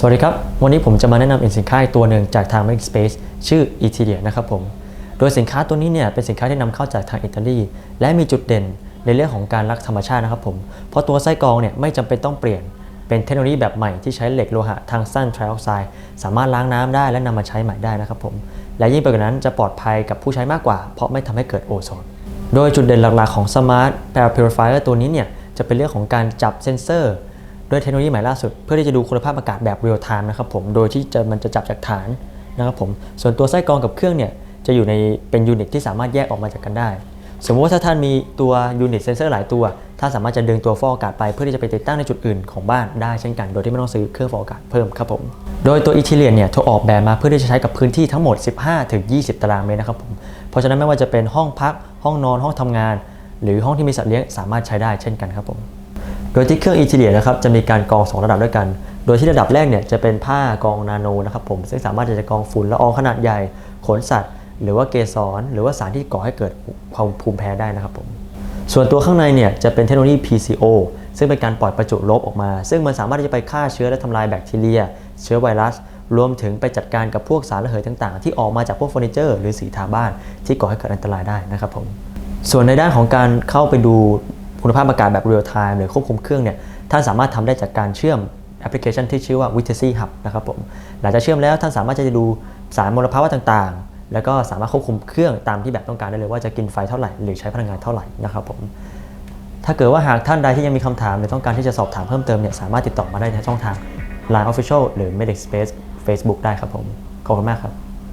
สวัสดีครับ วันนี้ผมจะมาแนะนำอีกสินค้าตัวหนึ่งจากทาง Make Space ชื่อ e t i l i a นะครับผม โดยสินค้าตัวนี้เนี่ยเป็นสินค้าที่นำเข้าจากทางอิตาลี และมีจุดเด่นในเรื่องของการรักธรรมชาตินะครับผม เพราะตัวไส้กรองเนี่ยไม่จำเป็นต้องเปลี่ยน เป็นเทคโนโลยีแบบใหม่ที่ใช้เหล็กโลหะทางสั้นไทรออกไซด์สามารถล้างน้ำได้และนำมาใช้ใหม่ได้นะครับผม และยิ่งไปกว่านั้นจะปลอดภัยกับผู้ใช้มากกว่า เพราะไม่ทำให้เกิดโอโซน โดยจุดเด่นหลักๆของ Smart Air Purifier ตัวนี้เนี่ยจะเป็นเรื่องของการจับเซนเซอร์ ด้วยเทคโนโลยีใหม่ล่าสุด เพื่อที่จะดูคุณภาพอากาศแบบเรียลไทม์นะครับผมโดยที่จะมันจะจับจากฐานนะครับผมส่วนตัวไส้กรองกับเครื่องเนี่ยจะอยู่ในเป็นยูนิตที่สามารถแยกออกมาจากกันได้ สมมติว่าถ้าท่านมีตัวยูนิตเซนเซอร์หลายตัวท่านสามารถจะดึงตัวฟอกอากาศไปเพื่อที่จะไปติดตั้งในจุดอื่นของบ้านได้เช่นกัน โดยที่ไม่ต้องซื้อเครื่องฟอกอากาศเพิ่มครับผมโดยตัวอีทิเลียนเนี่ยถูกออกแบบมาเพื่อที่จะใช้กับพื้นที่ทั้งหมด 15-20 ตารางเมตรนะครับผมเพราะฉะนั้นไม่ว่าจะเป็นห้องพัก ห้องนอนห้องทำงาน หรือห้องที่มีสัตว์เลี้ยงสามารถใช้ได้เช่นกันครับผม โดยที่เครื่องอี t เลียนะครับจะมีการกรอง 2 ระดับด้วยกัน โดยที่ระดับแรกเนี่ยจะเป็นผ้ากรองนาโนนะครับผมซึ่งสามารถจะกรองฝุ่นละอองขนาดใหญ่ขนสัตว์ หรือว่าเกสรหรือว่าสารที่ก่อให้เกิดความภูมิแพ้ได้นะครับผมส่วนตัวข้างในเนี่ยจะเป็นเทคโนโลยี PCO ซึ่งเป็นการปล่อยประจุลบออกมา ซึ่งมันสามารถที่จะไปฆ่าเชื้อและทำลายแบคทีเรีย เชื้อไวรัส รวมถึงไปจัดการกับพวกสารระเหยต่างๆ ที่ออกมาจากพวกเฟอร์นิเจอร์ หรือสีทาบ้าน ที่ก่อให้เกิดอันตรายได้นะครับผมส่วนในด้านของการเข้าไปดู คุณภาพอากาศแบบเรียลไทม์หรือควบคุมเครื่องเนี่ยท่านสามารถทำได้จากการเชื่อมแอปพลิเคชันที่ชื่อว่า v i t a c y Hub นะครับผมหลังจากเชื่อมแล้วท่านสามารถจะดูสารมลภาวะต่างๆ แล้วก็สามารถควบคุมเครื่องตามที่แบบต้องการได้เลยว่าจะกินไฟเท่าไหร่หรือใช้พลังงานเท่าไหร่นะครับผมถ้าเกิดว่าหากท่านใดที่ยังมีคำถามหรือต้องการที่จะสอบถามเพิ่มเติมเนี่ยสามารถติดต่อมาได้ในช่องทาง Line Official หรือ Medic Space Facebook ได้ครับผมขอบคุณมากครับ